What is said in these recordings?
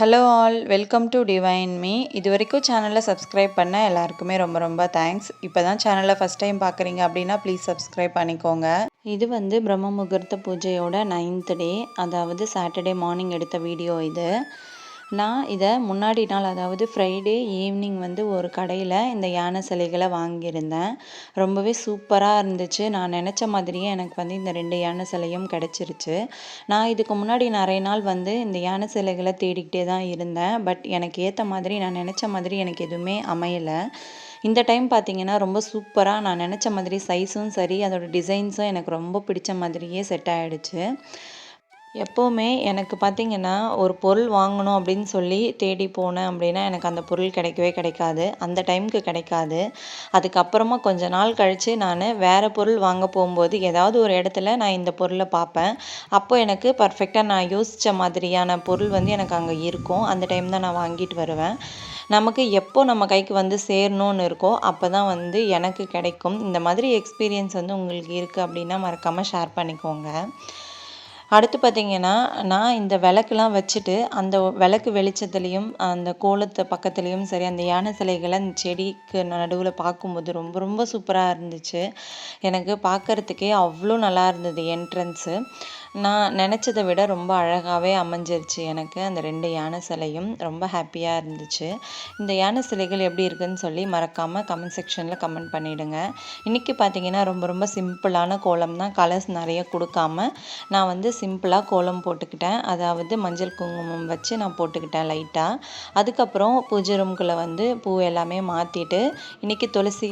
Hello all welcome to divine me இது வரைக்கும் சேனலை சப்ஸ்கிரைப் பண்ண எல்லாருக்குமே ரொம்ப ரொம்ப தேங்க்ஸ் இப்போ தான் சேனலை ஃபஸ்ட் டைம் பார்க்குறீங்க அப்படின்னா ப்ளீஸ் சப்ஸ்கிரைப் பண்ணிக்கோங்க. இது வந்து பிரம்ம முகூர்த்த பூஜையோட நைன்த் டே அதாவது சாட்டர்டே மார்னிங் எடுத்த வீடியோ இது. நான் இதை முன்னாடி நாள் அதாவது ஃப்ரைடே ஈவினிங் வந்து ஒரு கடையில் இந்த யானை சிலைகளை வாங்கியிருந்தேன். ரொம்பவே சூப்பராக இருந்துச்சு. நான் நினச்ச மாதிரியே எனக்கு வந்து இந்த ரெண்டு யானை சிலையும் கிடச்சிருச்சு. நான் இதுக்கு முன்னாடி நிறைய நாள் வந்து இந்த யானை சிலைகளை தேடிக்கிட்டே தான் இருந்தேன். பட் எனக்கு ஏற்ற மாதிரி நான் நினச்ச மாதிரி எனக்கு எதுவுமே அமையலை. இந்த டைம் பார்த்தீங்கன்னா ரொம்ப சூப்பராக நான் நினச்ச மாதிரி சைஸும் சரி அதோடய டிசைன்ஸும் எனக்கு ரொம்ப பிடிச்ச மாதிரியே செட் ஆகிடுச்சு எப்போவுமே எனக்கு பார்த்திங்கன்னா ஒரு பொருள் வாங்கணும் அப்படின்னு சொல்லி தேடி போனேன் அப்படின்னா எனக்கு அந்த பொருள் கிடைக்கவே கிடைக்காது. அந்த டைமுக்கு கிடைக்காது. அதுக்கப்புறமா கொஞ்ச நாள் கழித்து நான் வேறு பொருள் வாங்க போகும்போது ஏதாவது ஒரு இடத்துல நான் இந்த பொருளை பார்ப்பேன். அப்போ எனக்கு பர்ஃபெக்டாக நான் யோசித்த மாதிரியான பொருள் வந்து எனக்கு அங்கே இருக்கும். அந்த டைம் தான் நான் வாங்கிட்டு வருவேன். நமக்கு எப்போ நம்ம கைக்கு வந்து சேரணும்னு இருக்கோ அப்போ தான் வந்து எனக்கு கிடைக்கும். இந்த மாதிரி எக்ஸ்பீரியன்ஸ் வந்து உங்களுக்கு இருக்குது அப்படின்னா மறக்காமல் ஷேர் பண்ணிக்கோங்க. அடுத்து பார்த்திங்கன்னா நான் இந்த விளக்குலாம் வச்சுட்டு அந்த விளக்கு வெளிச்சத்துலேயும் அந்த கோலத்தை பக்கத்துலேயும் சரி அந்த யானை சிலைகளை அந்த செடிக்கு நடுவில் பார்க்கும்போது ரொம்ப ரொம்ப சூப்பராக இருந்துச்சு. எனக்கு பார்க்குறதுக்கே அவ்வளோ நல்லா இருந்தது என்ட்ரன்ஸு. நான் நினச்சதை விட ரொம்ப அழகாகவே அமைஞ்சிருச்சு எனக்கு அந்த ரெண்டு யானை சிலையும். ரொம்ப ஹாப்பியாக இருந்துச்சு. இந்த யானை சிலைகள் எப்படி இருக்குதுன்னு சொல்லி மறக்காமல் கமெண்ட் செக்ஷனில் கமெண்ட் பண்ணிவிடுங்க இன்றைக்கி பார்த்தீங்கன்னா ரொம்ப ரொம்ப சிம்பிளான கோலம் தான் கலர்ஸ் நிறைய கொடுக்காம நான் வந்து சிம்பிளாக கோலம் போட்டுக்கிட்டேன். அதாவது மஞ்சள் குங்குமம் வச்சு நான் போட்டுக்கிட்டேன் லைட்டாக அதுக்கப்புறம் பூஜை ரூம்குள்ளே வந்து பூ எல்லாமே மாற்றிட்டு இன்றைக்கி துளசி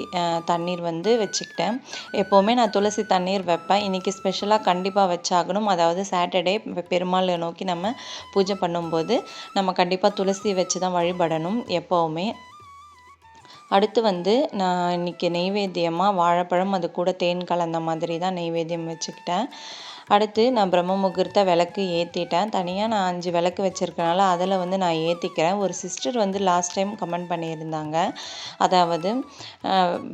தண்ணீர் வந்து வச்சுக்கிட்டேன். எப்போவுமே நான் துளசி தண்ணீர் வைப்பேன். இன்றைக்கி ஸ்பெஷலாக கண்டிப்பாக வச்சாகணும். அதாவது சாட்டர்டே பெருமாளை நோக்கி நம்ம பூஜை பண்ணும்போது நம்ம கண்டிப்பாக துளசி வச்சு தான் வழிபடணும் எப்போவுமே. அடுத்து வந்து நான் இன்றைக்கி நெய்வேத்தியமாக வாழைப்பழம் அது கூட தேன் கலந்த மாதிரி தான் நெய்வேத்தியம் வச்சுக்கிட்டேன். அடுத்து நான் பிரம்ம முகூர்த்த விளக்கு ஏற்றிட்டேன் தனியாக நான் அஞ்சு விளக்கு வச்சுருக்கனால அதில் வந்து நான் ஏற்றிக்கிறேன் ஒரு சிஸ்டர் வந்து லாஸ்ட் டைம் கமெண்ட் பண்ணியிருந்தாங்க. அதாவது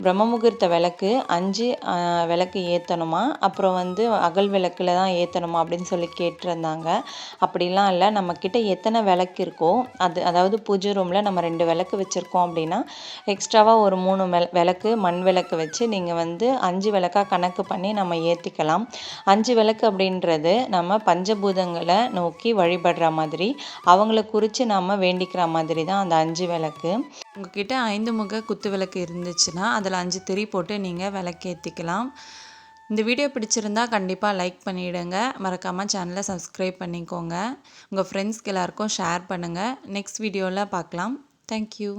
பிரம்ம முகூர்த்த விளக்கு அஞ்சு விளக்கு ஏற்றணுமா அப்புறம் வந்து அகல் விளக்கில் தான் ஏற்றணுமா அப்படின்னு சொல்லி கேட்டிருந்தாங்க. அப்படிலாம் இல்லை. நம்மக்கிட்ட எத்தனை விளக்கு இருக்கோ அது அதாவது பூஜை ரூமில் நம்ம ரெண்டு விளக்கு வச்சுருக்கோம் அப்படின்னா எக்ஸ்ட்ராவாக ஒரு மூணு விளக்கு மண் விளக்கு வச்சு நீங்கள் வந்து அஞ்சு விளக்காக கணக்கு பண்ணி நம்ம ஏற்றிக்கலாம் அஞ்சு விளக்கு அப்படின்றது நம்ம பஞ்சபூதங்களை நோக்கி வழிபடுற மாதிரி அவங்கள குறித்து நம்ம வேண்டிக்கிற மாதிரி தான் அந்த அஞ்சு விளக்கு. உங்ககிட்ட ஐந்து முக குத்து விளக்கு இருந்துச்சுன்னா அதில் அஞ்சு திரி போட்டு நீங்கள் விளக்கேற்றிக்கலாம் இந்த வீடியோ பிடிச்சிருந்தா கண்டிப்பாக லைக் பண்ணிவிடுங்க மறக்காமல் சேனலை சப்ஸ்கிரைப் பண்ணிக்கோங்க. உங்கள் ஃப்ரெண்ட்ஸ்க்கு எல்லாருக்கும் ஷேர் பண்ணுங்கள் நெக்ஸ்ட் வீடியோவில் பார்க்கலாம் தேங்க்யூ